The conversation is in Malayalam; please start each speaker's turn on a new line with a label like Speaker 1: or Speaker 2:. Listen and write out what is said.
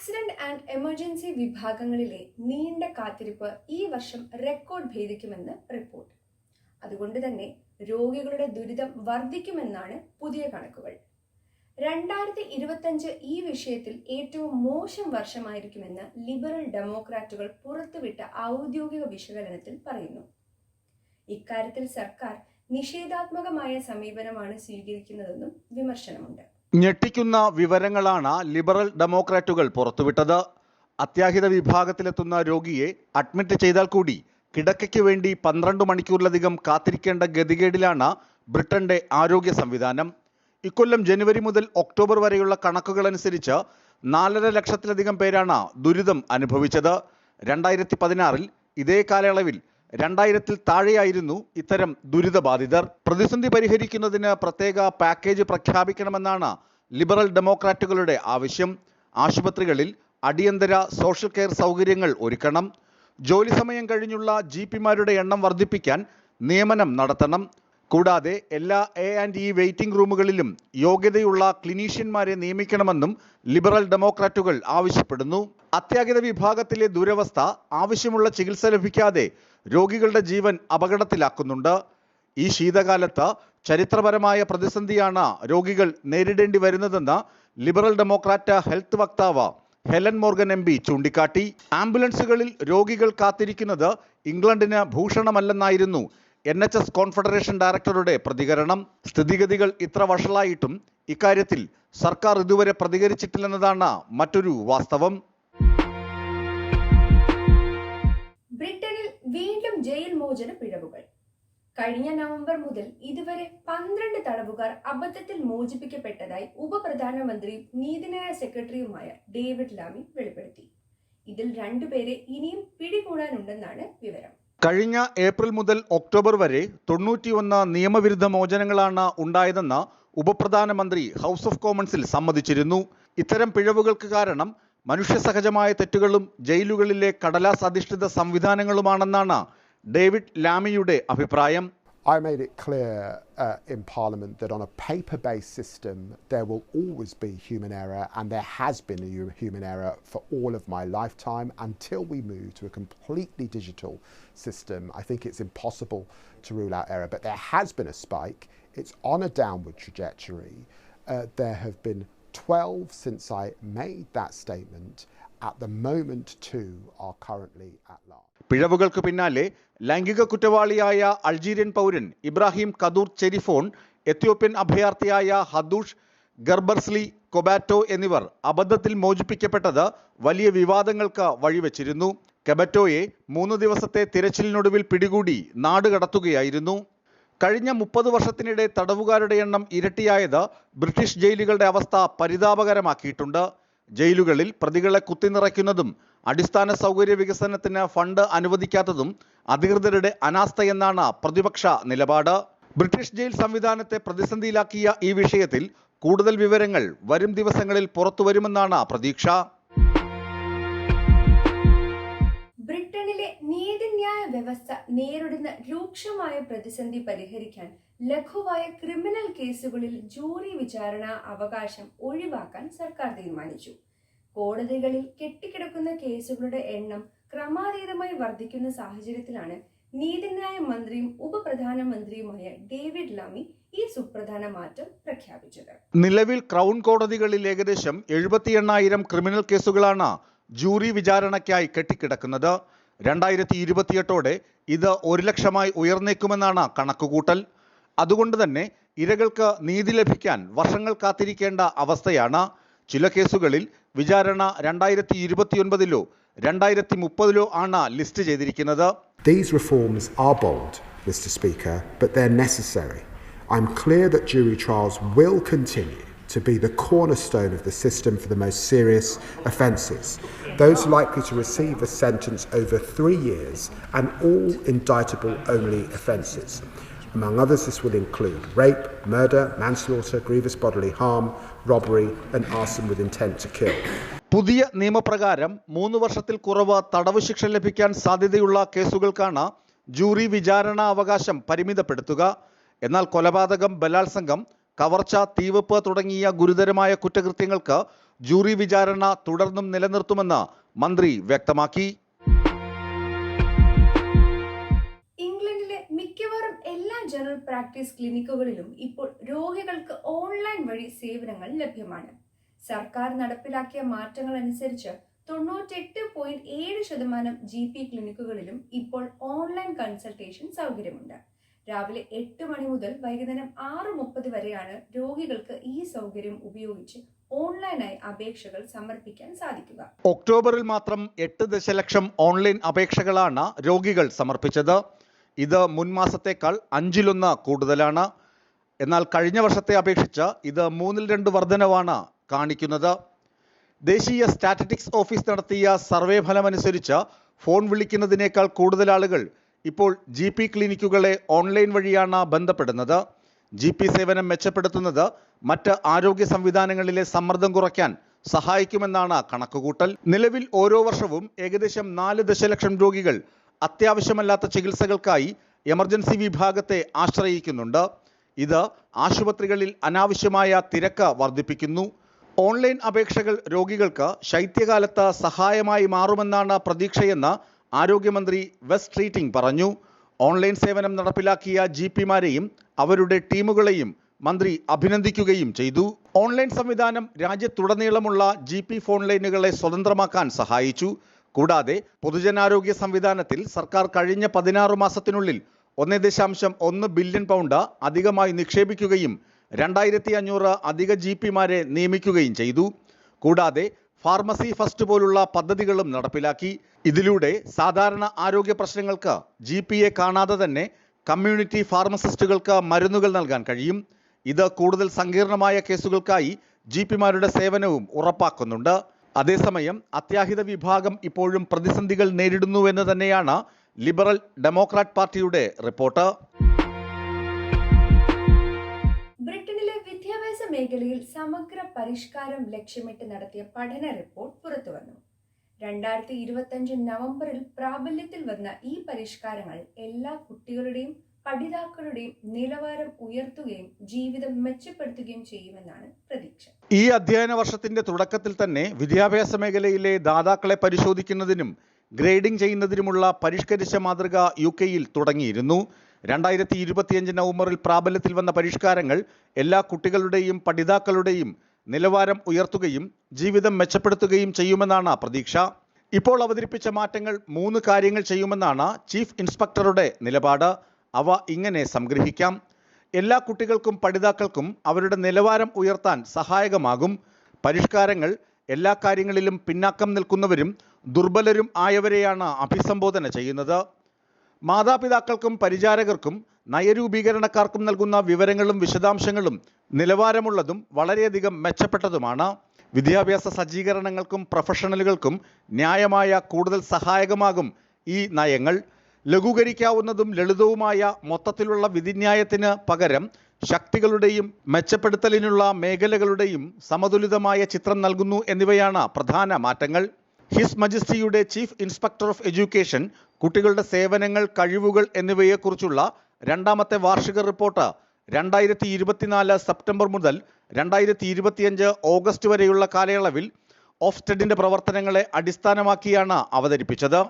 Speaker 1: ആക്സിഡന്റ് ആൻഡ് എമർജൻസി വിഭാഗങ്ങളിലെ നീണ്ട കാത്തിരിപ്പ് ഈ വർഷം റെക്കോർഡ് ഭേദിക്കുമെന്ന് റിപ്പോർട്ട്. അതുകൊണ്ട് തന്നെ രോഗികളുടെ ദുരിതം വർദ്ധിക്കുമെന്നാണ് പുതിയ കണക്കുകൾ. രണ്ടായിരത്തി ഇരുപത്തഞ്ച് ഈ വിഷയത്തിൽ ഏറ്റവും മോശം വർഷമായിരിക്കുമെന്ന് ലിബറൽ ഡെമോക്രാറ്റുകൾ പുറത്തുവിട്ട ഔദ്യോഗിക വിശകലനത്തിൽ പറയുന്നു. ഇക്കാര്യത്തിൽ സർക്കാർ നിഷേധാത്മകമായ സമീപനമാണ് സ്വീകരിക്കുന്നതെന്നും വിമർശനമുണ്ട്.
Speaker 2: ഞെട്ടിക്കുന്ന വിവരങ്ങളാണ് ലിബറൽ ഡെമോക്രാറ്റുകൾ പുറത്തുവിട്ടത്. അത്യാഹിത വിഭാഗത്തിലെത്തുന്ന രോഗിയെ അഡ്മിറ്റ് ചെയ്താൽ കൂടി കിടക്കയ്ക്ക് വേണ്ടി പന്ത്രണ്ട് മണിക്കൂറിലധികം കാത്തിരിക്കേണ്ട ഗതികേടിലാണ് ബ്രിട്ടന്റെ ആരോഗ്യ സംവിധാനം. ഇക്കൊല്ലം ജനുവരി മുതൽ ഒക്ടോബർ വരെയുള്ള കണക്കുകളനുസരിച്ച് നാലര ലക്ഷത്തിലധികം പേരാണ് ദുരിതം അനുഭവിച്ചത്. രണ്ടായിരത്തി പതിനാറിൽ ഇതേ കാലയളവിൽ രണ്ടായിരത്തിൽ താഴെയായിരുന്നു ഇത്തരം ദുരിതബാധിതർ. പ്രതിസന്ധി പരിഹരിക്കുന്നതിന് പ്രത്യേക പാക്കേജ് പ്രഖ്യാപിക്കണമെന്നാണ് ലിബറൽ ഡെമോക്രാറ്റുകളുടെ ആവശ്യം ആശുപത്രികളിൽ അടിയന്തര സോഷ്യൽ കെയർ സൗകര്യങ്ങൾ ഒരുക്കണം ജോലി സമയം കഴിഞ്ഞുള്ള ജി പിമാരുടെ എണ്ണം വർദ്ധിപ്പിക്കാൻ നിയമനം നടത്തണം കൂടാതെ എല്ലാ എ ആൻഡ് ഇ വെയിറ്റിംഗ് റൂമുകളിലും യോഗ്യതയുള്ള ക്ലിനീഷ്യന്മാരെ നിയമിക്കണമെന്നും ലിബറൽ ഡെമോക്രാറ്റുകൾ ആവശ്യപ്പെടുന്നു. അത്യാഹിത വിഭാഗത്തിലെ ദുരവസ്ഥ ആവശ്യമുള്ള ചികിത്സ ലഭിക്കാതെ രോഗികളുടെ ജീവൻ അപകടത്തിലാക്കുന്നുണ്ട്. ഈ ശീതകാലത്ത് ചരിത്രപരമായ പ്രതിസന്ധിയാണ് രോഗികൾ നേരിടേണ്ടി വരുന്നതെന്ന് ലിബറൽ ഡെമോക്രാറ്റ് ഹെൽത്ത് വക്താവ് ഹെലൻ മോർഗൻ എം പി ചൂണ്ടിക്കാട്ടി. ആംബുലൻസുകളിൽ രോഗികൾ കാത്തിരിക്കുന്നത് ഇംഗ്ലണ്ടിന് ഭൂഷണമല്ലെന്നായിരുന്നു എൻ എച്ച് എസ് കോൺഫെഡറേഷൻ ഡയറക്ടറുടെ പ്രതികരണം. സ്ഥിതിഗതികൾ ഇത്ര വഷളായിട്ടും ഇക്കാര്യത്തിൽ സർക്കാർ ഇതുവരെ പ്രതികരിച്ചിട്ടില്ലെന്നതാണ് മറ്റൊരു വാസ്തവം.
Speaker 1: ബ്രിട്ടനിൽ വീണ്ടും ജയിൽ മോചന പിഴവുകൾ. കഴിഞ്ഞ നവംബർ മുതൽ ഇതുവരെ പന്ത്രണ്ട് തടവുകാർ അബദ്ധത്തിൽ മോചിപ്പിക്കപ്പെട്ടതായി ഉപപ്രധാനമന്ത്രിയും നീതിന്യായ സെക്രട്ടറിയുമായ ഡേവിഡ് ലാമി വെളിപ്പെടുത്തി. ഇതിൽ രണ്ടുപേരെ ഇനിയും പിടികൂടാനുണ്ടെന്നാണ് വിവരം.
Speaker 2: കഴിഞ്ഞ ഏപ്രിൽ മുതൽ ഒക്ടോബർ വരെ തൊണ്ണൂറ്റിയൊന്ന് നിയമവിരുദ്ധ മോചനങ്ങളാണ് ഉണ്ടായതെന്ന് ഉപപ്രധാനമന്ത്രി ഹൗസ് ഓഫ് കോമൺസിൽ സമ്മതിച്ചിരുന്നു. ഇത്തരം പിഴവുകൾക്ക് കാരണം മനുഷ്യസഹജമായ തെറ്റുകളും ജയിലുകളിലെ കടലാസ് അധിഷ്ഠിത സംവിധാനങ്ങളുമാണെന്നാണ് ഡേവിഡ് ലാമിയുടെ അഭിപ്രായം
Speaker 3: I made it clear uh, in Parliament that on a paper based system, there will always be human error, and there has been a hu- human error for all of my lifetime until we move to a completely digital system. I think it's impossible to rule out error, but there has been a spike. It's on a downward trajectory. Uh, there have been 12 since I made that statement.
Speaker 2: പിഴവുകൾക്ക് പിന്നാലെ ലൈംഗിക കുറ്റവാളിയായ അൾജീരിയൻ പൗരൻ ഇബ്രാഹിം കദൂർ ചെരിഫോൺ എത്യോപ്യൻ അഭയാർത്ഥിയായ ഹദൂഷ് ഗർബർസ്ലി കൊബാറ്റോ എന്നിവർ അബദ്ധത്തിൽ മോചിപ്പിക്കപ്പെട്ടത് വലിയ വിവാദങ്ങൾക്ക് വഴിവെച്ചിരുന്നു. കെബറ്റോയെ മൂന്ന് ദിവസത്തെ തിരച്ചിലിനൊടുവിൽ പിടികൂടി നാടുകടത്തുകയായിരുന്നു കഴിഞ്ഞ മുപ്പത് വർഷത്തിനിടെ തടവുകാരുടെ എണ്ണം ഇരട്ടിയായത് ബ്രിട്ടീഷ് ജയിലുകളുടെ അവസ്ഥ പരിതാപകരമാക്കിയിട്ടുണ്ട്. ജയിലുകളിൽ പ്രതികളെ കുത്തിനിറയ്ക്കുന്നതും അടിസ്ഥാന സൗകര്യ വികസനത്തിന് ഫണ്ട് അനുവദിക്കാത്തതും അധികൃതരുടെ അനാസ്ഥയെന്നാണ് പ്രതിപക്ഷ നിലപാട്. ബ്രിട്ടീഷ് ജയിൽ സംവിധാനത്തെ പ്രതിസന്ധിയിലാക്കിയ ഈ വിഷയത്തിൽ കൂടുതൽ വിവരങ്ങൾ വരും ദിവസങ്ങളിൽ പുറത്തുവരുമെന്നാണ് പ്രതീക്ഷ.
Speaker 1: ബ്രിട്ടനിലെ നീതിന്യായ വ്യവസ്ഥ നേരിടുന്ന രൂക്ഷമായ പ്രതിസന്ധി പരിഹരിക്കാൻ ലഘുവായ ക്രിമിനൽ കേസുകളിൽ ജൂറി വിചാരണ അവകാശം ഒഴിവാക്കാൻ സർക്കാർ തീരുമാനിച്ചു. കോടതികളിൽ കെട്ടിക്കിടക്കുന്ന കേസുകളുടെ എണ്ണം ക്രമാതീതമായി വർദ്ധിക്കുന്ന സാഹചര്യത്തിലാണ് നീതിന്യായ മന്ത്രിയും ഉപപ്രധാനമന്ത്രിയുമായ ഡേവിഡ് ലാമി ഈ സുപ്രധാന മാറ്റം പ്രഖ്യാപിച്ചത്.
Speaker 2: നിലവിൽ ക്രൗൺ കോടതികളിൽ ഏകദേശം എഴുപത്തി എണ്ണായിരം ക്രിമിനൽ കേസുകളാണ് ജൂറി വിചാരണയ്ക്കായി കെട്ടിക്കിടക്കുന്നത്. രണ്ടായിരത്തി ഇരുപത്തിയെട്ടോടെ ഇത് ഒരു ലക്ഷമായി ഉയർന്നേക്കുമെന്നാണ് കണക്കുകൂട്ടൽ. അതുകൊണ്ട് തന്നെ ഇരകൾക്ക് നീതി ലഭിക്കാൻ വർഷങ്ങൾ കാത്തിരിക്കേണ്ട അവസ്ഥയാണ് ചില കേസുകളിൽ വിചാരണ രണ്ടായിരത്തി ഇരുപത്തിയൊൻപതിലോ രണ്ടായിരത്തി മുപ്പതിലോ ആണ് ലിസ്റ്റ് ചെയ്തിരിക്കുന്നത്
Speaker 3: These reforms are bold, Mr. Speaker, but they're necessary. I'm clear that jury trials will continue to be the cornerstone of the system for the most serious offences. Those likely to receive a sentence over three years and all indictable only offences. Among others, this would include rape, murder, manslaughter, grievous bodily harm, robbery, and arson with intent to kill.
Speaker 2: പുതിയ നിയമപ്രകാരം മൂന്ന് വർഷത്തിൽ കുറവ് തടവ് ശിക്ഷ ലഭിക്കാൻ സാധ്യതയുള്ള കേസുകൾക്കാണ് ജൂറി വിചാരണ അവകാശം പരിമിതപ്പെടുത്തുക എന്നാൽ കൊലപാതകം ബലാത്സംഗം കവർച്ച തീവെപ്പ് തുടങ്ങിയ ഗുരുതരമായ കുറ്റകൃത്യങ്ങൾക്ക് ജൂറി വിചാരണ തുടർന്നും നിലനിർത്തുമെന്ന് മന്ത്രി വ്യക്തമാക്കി
Speaker 1: പ്രാക്ടീസ് ക്ലിനിക്കുകളിലും ഇപ്പോൾ രോഗികൾക്ക് ഓൺലൈൻ വഴി സേവനങ്ങൾ ലഭ്യമാണ്. സർക്കാർ നടപ്പിലാക്കിയ മാറ്റങ്ങൾ അനുസരിച്ച് തൊണ്ണൂറ്റെട്ട് പോയിന്റ് ഏഴ് ശതമാനം ജി പി ക്ലിനിക്കുകളിലും ഇപ്പോൾ ഓൺലൈൻ കൺസൾട്ടേഷൻ സൗകര്യമുണ്ട്. രാവിലെ എട്ട് മണി മുതൽ വൈകുന്നേരം ആറ് മുപ്പത് വരെയാണ് രോഗികൾക്ക് ഈ സൗകര്യം ഉപയോഗിച്ച് ഓൺലൈനായി അപേക്ഷകൾ സമർപ്പിക്കാൻ സാധിക്കുക.
Speaker 2: ഒക്ടോബറിൽ മാത്രം എട്ട് ദശലക്ഷം ഓൺലൈൻ അപേക്ഷകളാണ് രോഗികൾ സമർപ്പിച്ചത്. ഇത് മുൻമാസത്തേക്കാൾ അഞ്ചിലൊന്ന് കൂടുതലാണ്. എന്നാൽ കഴിഞ്ഞ വർഷത്തെ അപേക്ഷിച്ച് ഇത് മൂന്നിൽ രണ്ട് വർധനവാണ് കാണിക്കുന്നത്. ദേശീയ സ്റ്റാറ്റിസ്റ്റിക്സ് ഓഫീസ് നടത്തിയ സർവേ ഫലമനുസരിച്ച് ഫോൺ വിളിക്കുന്നതിനേക്കാൾ കൂടുതൽ ആളുകൾ ഇപ്പോൾ ജി പി ക്ലിനിക്കുകളെ ഓൺലൈൻ വഴിയാണ് ബന്ധപ്പെടുന്നത്. ജി പി സേവനം മെച്ചപ്പെടുത്തുന്നത് മറ്റ് ആരോഗ്യ സംവിധാനങ്ങളിലെ സമ്മർദ്ദം കുറയ്ക്കാൻ സഹായിക്കുമെന്നാണ് കണക്കുകൂട്ടൽ. നിലവിൽ ഓരോ വർഷവും ഏകദേശം നാല് ദശലക്ഷം രോഗികൾ അത്യാവശ്യമല്ലാത്ത ചികിത്സകൾക്കായി എമർജൻസി വിഭാഗത്തെ ആശ്രയിക്കുന്നുണ്ട്. ഇത് ആശുപത്രികളിൽ അനാവശ്യമായ തിരക്ക് വർദ്ധിപ്പിക്കുന്നു. ഓൺലൈൻ അപേക്ഷകൾ രോഗികൾക്ക് ശൈത്യകാലത്ത് സഹായമായി മാറുമെന്നാണ് പ്രതീക്ഷയെന്ന് ആരോഗ്യമന്ത്രി വെസ് ട്രീറ്റിംഗ് പറഞ്ഞു. ഓൺലൈൻ സേവനം നടപ്പിലാക്കിയ ജി പിമാരെയും അവരുടെ ടീമുകളെയും മന്ത്രി അഭിനന്ദിക്കുകയും ചെയ്തു. ഓൺലൈൻ സംവിധാനം രാജ്യത്തുടനീളമുള്ള ജി പി ഫോൺ ലൈനുകളെ സ്വതന്ത്രമാക്കാൻ സഹായിച്ചു. കൂടാതെ പൊതുജനാരോഗ്യ സംവിധാനത്തിൽ സർക്കാർ കഴിഞ്ഞ പതിനാറ് മാസത്തിനുള്ളിൽ ഒന്ന് ദശാംശം ഒന്ന് ബില്യൺ പൗണ്ട് അധികമായി നിക്ഷേപിക്കുകയും രണ്ടായിരത്തി അഞ്ഞൂറ് അധിക ജി പിമാരെ നിയമിക്കുകയും ചെയ്തു. കൂടാതെ ഫാർമസി ഫസ്റ്റ് പോലുള്ള പദ്ധതികളും നടപ്പിലാക്കി. ഇതിലൂടെ സാധാരണ ആരോഗ്യ പ്രശ്നങ്ങൾക്ക് ജി പിയെ കാണാതെ തന്നെ കമ്മ്യൂണിറ്റി ഫാർമസിസ്റ്റുകൾക്ക് മരുന്നുകൾ നൽകാൻ കഴിയും. ഇത് കൂടുതൽ സങ്കീർണമായ കേസുകൾക്കായി ജി പിമാരുടെ സേവനവും ഉറപ്പാക്കുന്നുണ്ട്. അതേസമയം അത്യാഹിത വിഭാഗം ഇപ്പോഴും പ്രതിസന്ധികൾ നേരിടുന്നുവെന്ന് തന്നെയാണ് ലിബറൽ ഡെമോക്രാറ്റ് പാർട്ടിയുടെ റിപ്പോർട്ട്.
Speaker 1: ബ്രിട്ടനിലെ വിദ്യാഭ്യാസ മേഖലയിൽ സമഗ്ര പരിഷ്കാരം ലക്ഷ്യമിട്ട് നടത്തിയ പഠന റിപ്പോർട്ട് പുറത്തുവന്നു രണ്ടായിരത്തി ഇരുപത്തഞ്ച് നവംബറിൽ പ്രാബല്യത്തിൽ വന്ന ഈ പരിഷ്കാരങ്ങൾ എല്ലാ കുട്ടികളുടെയും പഠിതാക്കളുടെയും നിലവാരം ഉയർത്തുകയും ജീവിതം മെച്ചപ്പെടുത്തുകയും ചെയ്യുമെന്നാണ് പ്രതീക്ഷ.
Speaker 2: ഈ അധ്യയന വർഷത്തിന്റെ തുടക്കത്തിൽ തന്നെ വിദ്യാഭ്യാസ മേഖലയിലെ ദാതാക്കളെ പരിശോധിക്കുന്നതിനും ഗ്രേഡിംഗ് ചെയ്യുന്നതിനുമുള്ള പരിഷ്കരിച്ച മാതൃക യു കെയിൽ തുടങ്ങിയിരുന്നു. രണ്ടായിരത്തി ഇരുപത്തിയഞ്ച് നവംബറിൽ പ്രാബല്യത്തിൽ വന്ന പരിഷ്കാരങ്ങൾ എല്ലാ കുട്ടികളുടെയും പഠിതാക്കളുടെയും നിലവാരം ഉയർത്തുകയും ജീവിതം മെച്ചപ്പെടുത്തുകയും ചെയ്യുമെന്നാണ് പ്രതീക്ഷ. ഇപ്പോൾ അവതരിപ്പിച്ച മാറ്റങ്ങൾ മൂന്ന് കാര്യങ്ങൾ ചെയ്യുമെന്നാണ് ചീഫ് ഇൻസ്പെക്ടറുടെ നിലപാട്. അവ ഇങ്ങനെ സംഗ്രഹിക്കാം. എല്ലാ കുട്ടികൾക്കും പഠിതാക്കൾക്കും അവരുടെ നിലവാരം ഉയർത്താൻ സഹായകമാകും. പരിഷ്കാരങ്ങൾ എല്ലാ കാര്യങ്ങളിലും പിന്നാക്കം നിൽക്കുന്നവരും ദുർബലരും ആയവരെയാണ് അഭിസംബോധന ചെയ്യുന്നത്. മാതാപിതാക്കൾക്കും പരിചാരകർക്കും നയരൂപീകരണക്കാർക്കും നൽകുന്ന വിവരങ്ങളും വിശദാംശങ്ങളും നിലവാരമുള്ളതും വളരെയധികം മെച്ചപ്പെട്ടതുമാണ്. വിദ്യാഭ്യാസ സജ്ജീകരണങ്ങൾക്കും പ്രൊഫഷണലുകൾക്കും ന്യായമായ കൂടുതൽ സഹായകമാകും ഈ നയങ്ങൾ. ലഘൂകരിക്കാവുന്നതും ലളിതവുമായ മൊത്തത്തിലുള്ള വിധിന്യായത്തിന് പകരം ശക്തികളുടെയും മെച്ചപ്പെടുത്തലിനുള്ള മേഖലകളുടെയും സമതുലിതമായ ചിത്രം നൽകുന്നു എന്നിവയാണ് പ്രധാന മാറ്റങ്ങൾ. ഹിസ് മജിസ്ട്രിയുടെ ചീഫ് ഇൻസ്പെക്ടർ ഓഫ് എഡ്യൂക്കേഷൻ കുട്ടികളുടെ സേവനങ്ങൾ കഴിവുകൾ എന്നിവയെക്കുറിച്ചുള്ള രണ്ടാമത്തെ വാർഷിക റിപ്പോർട്ട് രണ്ടായിരത്തി ഇരുപത്തിനാല് സെപ്റ്റംബർ മുതൽ രണ്ടായിരത്തി ഇരുപത്തിയഞ്ച് ഓഗസ്റ്റ് വരെയുള്ള കാലയളവിൽ ഓഫ്സ്റ്റഡിന്റെ പ്രവർത്തനങ്ങളെ അടിസ്ഥാനമാക്കിയാണ് അവതരിപ്പിച്ചത്.